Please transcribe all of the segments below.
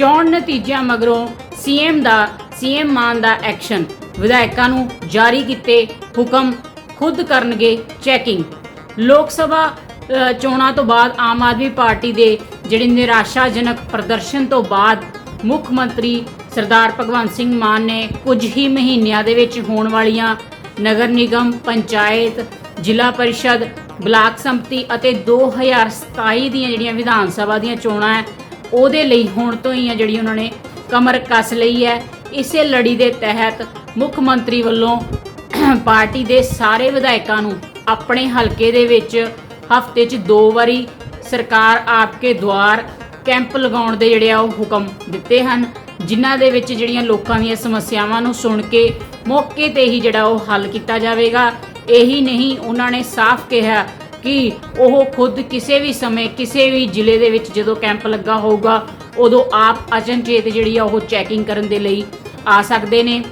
ਚੋਣ ਨਤੀਜਿਆਂ ਮਗਰੋਂ ਸੀਐਮ ਦਾ, ਸੀਐਮ ਮਾਨ ਦਾ ਐਕਸ਼ਨ। ਵਿਧਾਇਕਾਂ ਨੂੰ ਜਾਰੀ ਕੀਤੇ ਹੁਕਮ ਖੁਦ ਕਰਨਗੇ ਚੈਕਿੰਗ। ਲੋਕ ਸਭਾ ਚੋਣਾਂ ਤੋਂ ਬਾਅਦ ਆਮ ਆਦਮੀ ਪਾਰਟੀ ਦੇ ਜਿਹੜੇ ਨਿਰਾਸ਼ਾਜਨਕ ਪ੍ਰਦਰਸ਼ਨ ਤੋਂ ਬਾਅਦ ਮੁੱਖ ਮੰਤਰੀ ਸਰਦਾਰ ਭਗਵੰਤ ਸਿੰਘ ਮਾਨ ਨੇ ਕੁਝ ਹੀ ਮਹੀਨਿਆਂ ਦੇ ਵਿੱਚ ਹੋਣ ਵਾਲੀਆਂ ਨਗਰ ਨਿਗਮ, ਪੰਚਾਇਤ, ਜ਼ਿਲ੍ਹਾ ਪਰਿਸ਼ਦ, ਬਲਾਕ ਸੰਪਤੀ ਅਤੇ 2027 ਦੀਆਂ ਜਿਹੜੀਆਂ ਵਿਧਾਨ ਸਭਾ ਦੀਆਂ ਚੋਣਾਂ ਹੈ ਉਹਦੇ ਲਈ ਹੁਣ ਤੋਂ ਹੀ ਆ ਜਿਹੜੀ ਉਹਨਾਂ ਨੇ ਕਮਰ ਕੱਸ ਲਈ ਹੈ। ਇਸੇ ਲੜੀ ਦੇ ਤਹਿਤ ਮੁੱਖ ਮੰਤਰੀ ਵੱਲੋਂ ਪਾਰਟੀ ਦੇ ਸਾਰੇ ਵਿਧਾਇਕਾਂ ਨੂੰ ਆਪਣੇ ਹਲਕੇ ਦੇ ਵਿੱਚ ਹਫ਼ਤੇ 'ਚ ਦੋ ਵਾਰੀ ਸਰਕਾਰ ਆਪਕੇ ਦੁਆਰ ਕੈਂਪ ਲਗਾਉਣ ਦੇ ਜਿਹੜੇ ਆ ਉਹ ਹੁਕਮ ਦਿੱਤੇ ਹਨ, ਜਿਨ੍ਹਾਂ ਦੇ ਵਿੱਚ ਜਿਹੜੀਆਂ ਲੋਕਾਂ ਦੀਆਂ ਸਮੱਸਿਆਵਾਂ ਨੂੰ ਸੁਣ ਕੇ ਮੌਕੇ ਤੇ ਹੀ ਜਿਹੜਾ ਉਹ ਹੱਲ ਕੀਤਾ ਜਾਵੇਗਾ। ਇਹੀ ਨਹੀਂ, ਉਹਨਾਂ ਨੇ ਸਾਫ਼ ਕਿਹਾ ਕਿ ਉਹ ਖੁਦ ਕਿਸੇ ਵੀ ਸਮੇਂ ਕਿਸੇ ਵੀ ਜ਼ਿਲ੍ਹੇ ਦੇ ਵਿੱਚ ਜਦੋਂ ਕੈਂਪ ਲੱਗਾ ਹੋਊਗਾ, ਉਦੋਂ ਆਪ ਅਚਨਚੇਤ ਜਿਹੜੀ ਆ ਉਹ ਚੈਕਿੰਗ ਕਰਨ ਦੇ ਲਈ ਆ ਸਕਦੇ ਨੇ।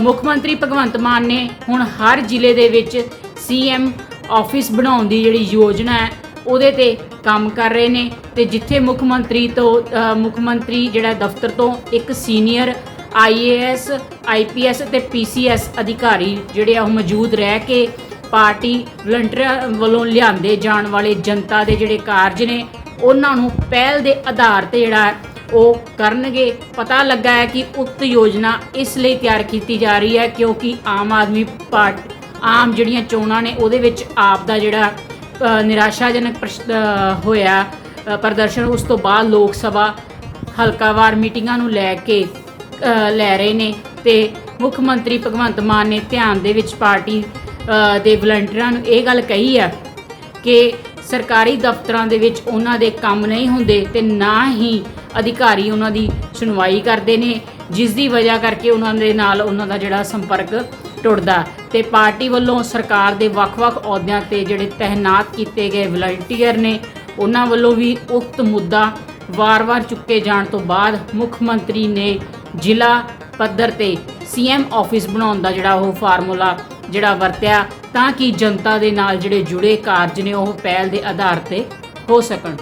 ਮੁੱਖ ਮੰਤਰੀ ਭਗਵੰਤ ਮਾਨ ਨੇ ਹੁਣ ਹਰ ਜ਼ਿਲ੍ਹੇ ਦੇ ਵਿੱਚ ਸੀਐਮ ਆਫਿਸ ਬਣਾਉਣ ਦੀ ਜਿਹੜੀ ਯੋਜਨਾ ਹੈ, ਉਹਦੇ ਤੇ ਕੰਮ ਕਰ ਰਹੇ ਨੇ ਤੇ ਜਿੱਥੇ ਮੁੱਖ ਮੰਤਰੀ ਤੋਂ ਮੁੱਖ ਮੰਤਰੀ ਜਿਹੜਾ ਦਫ਼ਤਰ ਤੋਂ ਇੱਕ ਸੀਨੀਅਰ ਆਈਏਐਸ ਆਈਪੀਐਸ ਤੇ ਪੀਸੀਐਸ ਅਧਿਕਾਰੀ ਜਿਹੜੇ ਆ ਉਹ ਮੌਜੂਦ ਰਹਿ ਕੇ ਪਾਰਟੀ ਵਲੰਟੀਅਰਾਂ ਵੱਲੋਂ ਲਿਆਂਦੇ ਜਾਣ ਵਾਲੇ ਜਨਤਾ ਦੇ ਜਿਹੜੇ ਕਾਰਜ ਨੇ, ਉਹਨਾਂ ਨੂੰ ਪਹਿਲ ਦੇ ਆਧਾਰ ਤੇ ਜਿਹੜਾ ਉਹ ਕਰਨਗੇ। ਪਤਾ ਲੱਗਾ ਹੈ ਕਿ ਉਕਤ ਯੋਜਨਾ ਇਸ ਲਈ ਤਿਆਰ ਕੀਤੀ ਜਾ ਰਹੀ ਹੈ ਕਿਉਂਕਿ ਆਮ ਆਦਮੀ ਪਾਰਟੀ, ਆਮ ਜਿਹੜੀਆਂ ਚੋਣਾਂ ਨੇ, ਉਹਦੇ ਵਿੱਚ ਆਪ ਦਾ ਜਿਹੜਾ ਨਿਰਾਸ਼ਾਜਨਕ ਪ੍ਰਸ਼- ਹੋਇਆ ਪ੍ਰਦਰਸ਼ਨ, ਉਸ ਤੋਂ ਬਾਅਦ ਲੋਕ ਸਭਾ ਹਲਕਾਵਾਰ ਮੀਟਿੰਗਾਂ ਨੂੰ ਲੈ ਕੇ ਲੈ ਰਹੇ ਨੇ ਤੇ ਮੁੱਖ ਮੰਤਰੀ ਭਗਵੰਤ ਮਾਨ ਨੇ ਧਿਆਨ ਦੇ ਵਿੱਚ ਪਾਰਟੀ ਦੇ ਵਲੰਟੀਅਰਾਂ ਨੂੰ ਇਹ ਗੱਲ ਕਹੀ ਹੈ ਕਿ ਸਰਕਾਰੀ ਦਫ਼ਤਰਾਂ ਦੇ ਵਿੱਚ ਉਹਨਾਂ ਦੇ ਕੰਮ ਨਹੀਂ ਹੁੰਦੇ ਤੇ ਨਾ ਹੀ ਅਧਿਕਾਰੀ ਉਹਨਾਂ ਦੀ ਸੁਣਵਾਈ ਕਰਦੇ ਨੇ, ਜਿਸ ਦੀ ਵਜ੍ਹਾ ਕਰਕੇ ਉਹਨਾਂ ਦੇ ਨਾਲ ਉਹਨਾਂ ਦਾ ਜਿਹੜਾ ਸੰਪਰਕ ਟੁੱਟਦਾ। ਤੇ ਪਾਰਟੀ ਵੱਲੋਂ ਸਰਕਾਰ ਦੇ ਵੱਖ-ਵੱਖ ਅਹੁਦਿਆਂ ਤੇ ਜਿਹੜੇ ਤਹਿਨਾਤ ਕੀਤੇ ਗਏ ਵਲੰਟੀਅਰ ਨੇ, ਉਹਨਾਂ ਵੱਲੋਂ ਵੀ ਉਕਤ ਮੁੱਦਾ ਵਾਰ-ਵਾਰ ਚੁੱਕੇ ਜਾਣ ਤੋਂ ਬਾਅਦ ਮੁੱਖ ਮੰਤਰੀ ਨੇ ਜ਼ਿਲ੍ਹਾ ਪੱਧਰ ਤੇ ਸੀਐਮ ਆਫਿਸ ਬਣਾਉਣ ਦਾ ਜਿਹੜਾ ਉਹ ਫਾਰਮੂਲਾ ਜਿਹੜਾ ਵਰਤਿਆ, ਤਾਂ ਕਿ ਜਨਤਾ ਦੇ ਨਾਲ ਜਿਹੜੇ ਜੁੜੇ ਕਾਰਜ ਨੇ ਉਹ ਪਹਿਲ ਦੇ ਆਧਾਰ ਤੇ ਹੋ ਸਕਣ।